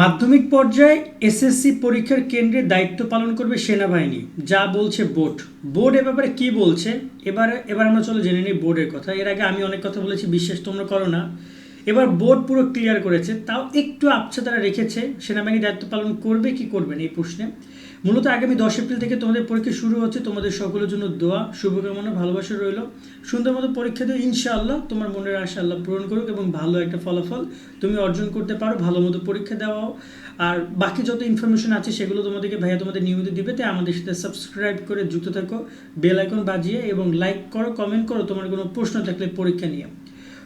মাধ্যমিক পর্যায়ে এসএসসি পরীক্ষার কেন্দ্রে দায়িত্ব পালন করবে সেনাবাহিনী। যা বলছে বোর্ড। বোর্ড এ ব্যাপারে কী বলছে? এবার এবার আমরা চলো জেনে নিই বোর্ডের কথা। এর আগে আমি অনেক কথা বলেছি, বিশ্বাস তোমরা করো না। এবার বোর্ড পুরো ক্লিয়ার করেছে, তাও একটু আপসা তারা রেখেছে, সেনাবাহিনী দায়িত্ব পালন করবে কি করবে না এই প্রশ্নে। মূলত আগামী দশ এপ্রিল থেকে তোমাদের পরীক্ষা শুরু হচ্ছে। তোমাদের সকলের জন্য দোয়া, শুভকামনা, ভালোবাসা রইল। সুন্দর মতো পরীক্ষা দিয়ে ইনশাআল্লাহ তোমার মনের আশা আল্লাহ পূরণ করুক এবং ভালো একটা ফলাফল তুমি অর্জন করতে পারো। ভালো মতো পরীক্ষা দেওয়াও আর বাকি যত ইনফরমেশন আছে সেগুলো তোমাদেরকে ভাইয়া তোমাদের নিয়মিত দিবে। তাই আমাদের সাথে সাবস্ক্রাইব করে যুক্ত থাকো বেল আইকন বাজিয়ে এবং লাইক করো কমেন্ট করো। তোমার কোনো প্রশ্ন থাকলে পরীক্ষা নিয়ে।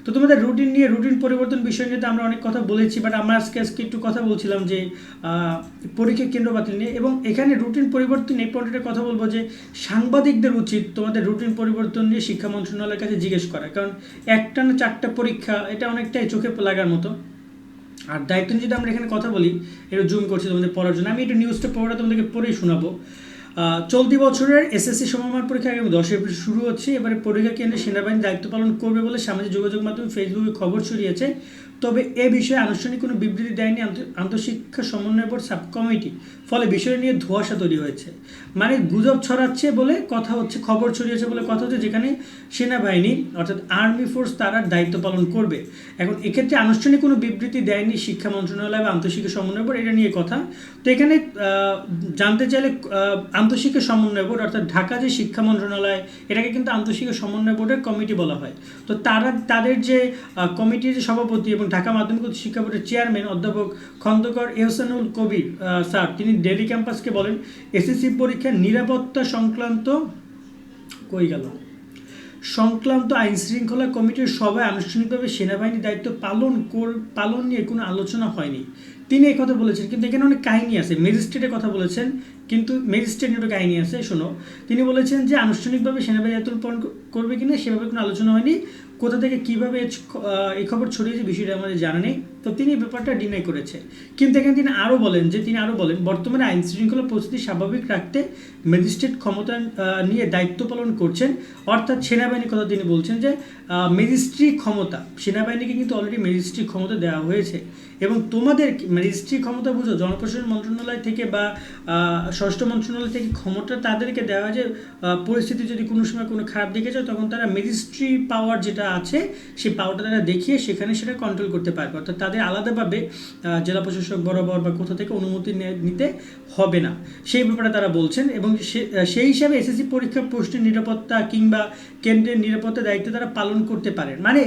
তো তোমাদের রুটিন নিয়ে রুটিন পরিবর্তন বিষয় নিয়ে তো আমরা অনেক কথা বলেছি বাট আমরা আজকে আজকে একটু কথা বলছিলাম যে পরীক্ষা কেন্দ্র বাতিল নিয়ে এবং এখানে রুটিন পরিবর্তন এই পয়েন্টে কথা বলব যে, সাংবাদিকদের উচিত তোমাদের রুটিন পরিবর্তন নিয়ে শিক্ষা মন্ত্রণালয়ের কাছে জিজ্ঞেস করা। কারণ একটা না চারটা পরীক্ষা, এটা অনেকটাই চোখে লাগার মতো। আর দায়িত্ব নিয়ে যদি আমরা এখানে কথা বলি, এটা জুম করছি তোমাদের পড়ার জন্য। আমি এটা নিউজটা পড়াটা তোমাদেরকে পড়েই শোনাবো। চলতি বছরের এসএসসি সমমান পরীক্ষা আগামী দশ এপ্রিল শুরু হচ্ছে। এবারে পরীক্ষা কেন্দ্রে সেনাবাহিনী দায়িত্ব পালন করবে বলে সামাজিক যোগাযোগ মাধ্যমে ফেসবুকে খবর ছড়িয়েছে। তবে এ বিষয়ে আনুষ্ঠানিক কোনো বিবৃতি দেয়নি আন্ত- আন্তঃশিক্ষা সমন্বয় বোর্ড সাব কমিটি ফলে বিষয় নিয়ে ধোঁয়াশা তৈরি হয়েছে। মানে গুজব ছড়াচ্ছে বলে কথা হচ্ছে, খবর ছড়িয়েছে বলে কথা হচ্ছে, যেখানে সেনাবাহিনী, অর্থাৎ আর্মি ফোর্স তারা দায়িত্ব পালন করবে। এখন এক্ষেত্রে আনুষ্ঠানিক কোনো বিবৃতি দেয়নি শিক্ষা মন্ত্রণালয় বা আন্তঃশিক্ষা সমন্বয় বোর্ড, এটা নিয়ে কথা। তো এখানে জানতে চাইলে আন্তঃশিক্ষা সমন্বয় বোর্ড, অর্থাৎ ঢাকা যে শিক্ষা মন্ত্রণালয়, এটাকে কিন্তু আন্তঃশিক্ষা সমন্বয় বোর্ডের কমিটি বলা হয়। তো তারা, তাদের যে কমিটির যে সভাপতি এবং ঢাকা মাধ্যমিক উচ্চ শিক্ষা বোর্ডের চেয়ারম্যান অধ্যাপক খন্দকর এহসানুল কবির স্যার, তিনি ডেলি ক্যাম্পাসকে বলেন, এসএসসি পরীক্ষার নিরাপত্তা সংক্রান্ত কই গেল? সংক্রান্ত আইন শৃঙ্খলা কমিটির সভায় আনুষ্ঠানিকভাবে সেনাবাহিনীর দায়িত্ব পালন পালন নিয়ে কোনো আলোচনা হয়নি। তিনি এই কথা বলেছেন, কিন্তু এখানে অনেক কাহিনী আছে। ম্যাজিস্ট্রেটের কথা বলেছেন, কিন্তু ম্যাজিস্ট্রেট নিয়ে কাহিনী আছে, শোনো। তিনি বলেছেন যে, আনুষ্ঠানিকভাবে সেনাবাহিনী ক- করবে কিনা, সেভাবে কোনো আলোচনা হয়নি। কোথা থেকে কীভাবে এই খবর ছড়িয়েছে বিষয়টা আমাদের জানা নেই। তো তিনি ব্যাপারটা ডিনাই করেছে কিন্তু এখানে তিনি আরও বলেন যে, তিনি আরও বলেন, বর্তমানে আইন শৃঙ্খলা পরিস্থিতি স্বাভাবিক রাখতে ম্যাজিস্ট্রেট ক্ষমতা নিয়ে দায়িত্ব পালন করছেন। অর্থাৎ সেনাবাহিনীর কথা তিনি বলছেন যে ম্যাজিস্ট্রি ক্ষমতা, সেনাবাহিনীকে কিন্তু অলরেডি ম্যাজিস্ট্রি ক্ষমতা দেওয়া হয়েছে। এবং তোমাদের ম্যাজিস্ট্রি ক্ষমতা বুঝো, জনপ্রশাসন মন্ত্রণালয় থেকে বা ষষ্ঠ মন্ত্রণালয় থেকে ক্ষমতা তাদেরকে দেওয়া যে পরিস্থিতি যদি কোনো সময় কোনো খারাপ দিকে যায়, তখন তারা ম্যাজিস্ট্রি পাওয়ার যেটা আছে, সেই পাওয়ারটা তারা দেখিয়ে সেখানে সেটা কন্ট্রোল করতে পারবে। অর্থাৎ তাদের আলাদাভাবে জেলা প্রশাসক বরাবর বা কোথা থেকে অনুমতি নিতে হবে না। সেই ব্যাপারে তারা বলছেন এবং সেই হিসাবে এসএসসি পরীক্ষার প্রশ্নের নিরাপত্তা কিংবা কেন্দ্রের নিরাপত্তা দায়িত্ব তারা পালন করতে পারেন। মানে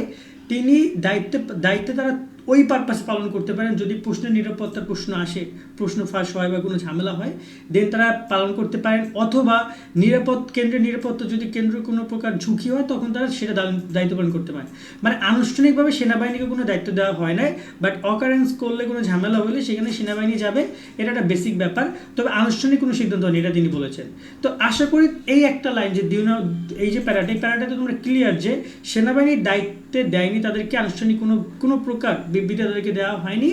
তিনি দায়িত্ব, দায়িত্বে তারা ওই পারপাসে পালন করতে পারেন। যদি প্রশ্নের নিরাপত্তার প্রশ্ন আসে, প্রশ্ন ফাঁস হয় বা কোনো ঝামেলা হয় দেন তারা পালন করতে পারেন। অথবা নিরাপদ, কেন্দ্রের নিরাপত্তা যদি কেন্দ্রের কোনো প্রকার ঝুঁকি হয়, তখন তারা সেটা দায়িত্ব পালন করতে পারে মানে আনুষ্ঠানিকভাবে সেনাবাহিনীকে কোনো দায়িত্ব দেওয়া হয় না বাট অকারেন্স করলে কোনো ঝামেলা হলে সেখানে সেনাবাহিনী যাবে। এটা একটা বেসিক ব্যাপার। তবে আনুষ্ঠানিক কোনো সিদ্ধান্ত নেই এটা তিনি বলেছেন। তো আশা করি এই একটা লাইন যে দিন এই যে প্যারাটা, এই প্যারাটাতে তোমরা ক্লিয়ার যে সেনাবাহিনীর দায়িত্বে দেয়নি, তাদেরকে আনুষ্ঠানিক কোনো কোনো প্রকার বিবৃতি তাদেরকে দেওয়া হয়নি।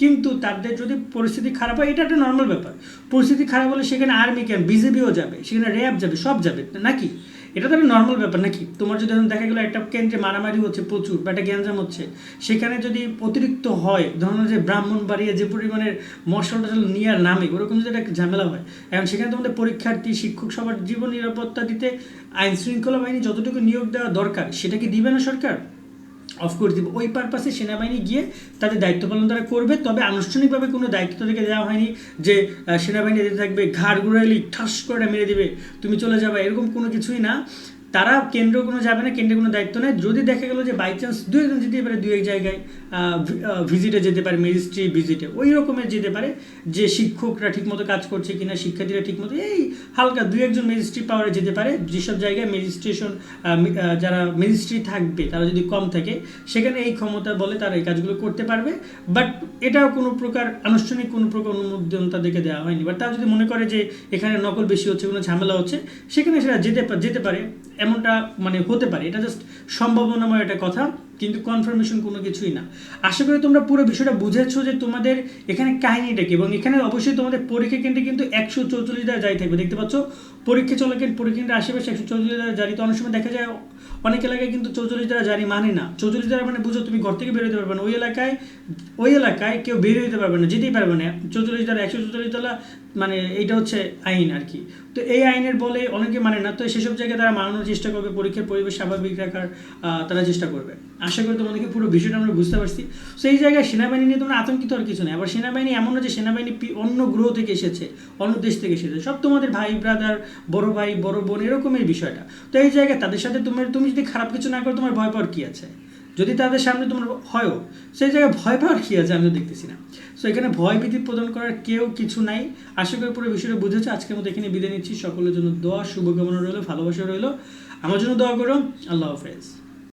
কিন্তু তাদের যদি পরিস্থিতি খারাপ হয়, এটা একটা নর্মাল ব্যাপার। পরিস্থিতি খারাপ হলে সেখানে আর্মি ক্যাম্প বিজেপিও যাবে, সেখানে র্যাব যাবে, সব যাবে, নাকি? এটা তো একটা নর্মাল ব্যাপার, নাকি? তোমার যদি দেখা গেলো একটা কেন্দ্রে মারামারি হচ্ছে প্রচুর বা একটা গ্যাঞ্জাম হচ্ছে, সেখানে যদি অতিরিক্ত হয়, ধরুন যে ব্রাহ্মণ বাড়িয়ে যে পরিমাণের মশলা টশলা নেওয়ার নামে, ওরকম যদি একটা ঝামেলা হয়, এখন সেখানে তোমাদের পরীক্ষার্থী, শিক্ষক সবার জীবন নিরাপত্তা দিতে আইন শৃঙ্খলা বাহিনী যতটুকু নিয়োগ দেওয়া দরকার, সেটা কি দিবে না সরকার? অফকোর্স দিব ওই পারপাসে সেনাবাহিনী গিয়ে তাদের দায়িত্ব পালন তারা করবে, তবে আনুষ্ঠানিকভাবে কোনো দায়িত্ব তাদেরকে দেওয়া হয়নি যে সেনাবাহিনী থাকবে, ঘাড় ঘুরাইলি ঠাস করে মেরে দেবে, তুমি চলে যাবে, এরকম কোনো কিছুই না। তারা কেন্দ্র কোনো যাবে না, কেন্দ্রে কোনো দায়িত্ব নেই। যদি দেখা গেলো যে বাই চান্স দু একজন যেতে পারে দু এক জায়গায় ভিজিটে যেতে পারে ম্যাজিস্ট্রি ভিজিটে ওই রকমের যেতে পারে যে শিক্ষকরা ঠিকমতো কাজ করছে কিনা, শিক্ষার্থীরা ঠিকমতো, এই হালকা দু একজন ম্যাজিস্ট্রি পাওয়ারে যেতে পারে। যেসব জায়গায় ম্যাজিস্ট্রেশন যারা ম্যাজিস্ট্রি থাকবে, তারা যদি কম থাকে, সেখানে এই ক্ষমতা বলে তারা এই কাজগুলো করতে পারবে। বাট এটাও কোনো প্রকার আনুষ্ঠানিক কোনো প্রকার অনুমোদন তাদেরকে দেওয়া হয়নি। বাট তারা যদি মনে করে যে এখানে নকল বেশি হচ্ছে, কোনো ঝামেলা হচ্ছে, সেখানে সেটা যেতে যেতে পারে। এমনটা মানে হতে পারে। এটা জাস্ট সম্ভাবনাময় একটা কথা। কিন্তু কনফার্মেশন কোনো কিছুই না। আশা করি তোমরা পুরো বিষয়টা বুঝেছ যে তোমাদের এখানে কাহিনীটা কি এবং এখানে অবশ্যই তোমাদের পরীক্ষা কেন্দ্রে কিন্তু একশো চৌচল্লিশ দ্বারা জারি থাকবে। দেখতে পাচ্ছ, পরীক্ষা চলাকালীন পরীক্ষা কেন্দ্রের আশেপাশে একশো চৌচল্লিশ দ্বারা জারি। তো অনেক সময় দেখা যায়, অনেক এলাকায় কিন্তু চৌচল্লিশ দ্বারা জারি মানে না। চৌচল্লিশ দ্বারা মানে বুঝো তুমি ঘর থেকে বেরোতে পারবে না। ওই এলাকায় ওই এলাকায় কেউ বেরিয়ে হইতে পারবে না, যেতেই পারবে না। চৌচল্লিশ দ্বারা একশো চৌচল্লিশ দ্বারা মানে এইটা হচ্ছে আইন আর কি। তো এই আইনের বলে অনেকে মানে না, তো সেসব জায়গায় তারা মানানোর চেষ্টা করবে। পরীক্ষার পরিবেশ স্বাভাবিক রাখার তারা চেষ্টা করবে। আশা করি তোমাদেরকে পুরো বিষয়টা আমরা বুঝতে পারছি। সেই জায়গায় সেনাবাহিনী নিয়ে তোমরা আতঙ্কিত আর কিছু নেই। আবার সেনাবাহিনী এমন যে সেনাবাহিনী অন্য গ্রহ থেকে এসেছে, অন্য দেশ থেকে এসেছে। সব তোমাদের ভাই ব্রাদার বড় ভাই, বড় বোন এরকমের বিষয়টা। তো এই জায়গায় তাদের সাথে তোমার তুমি যদি খারাপ কিছু না করো, তোমার ভয় পাওয়ার কি আছে? যদি তাদের সামনে তোমার হয়ও, সেই জায়গায় ভয় পাওয়ার কি আছে? আমি তো দেখতেছি না। সো এখানে ভয় ভীতি প্রদান করার কেউ কিছু নাই। আশা করি পুরো বিষয়টা বুঝেছ। আজকের মতো এখানে বিদায় নিচ্ছি। সকলের জন্য দোয়া, শুভকামনা রইল, ভালোবাসা রইল। আমার জন্য দোয়া করো। আল্লাহ হাফেজ।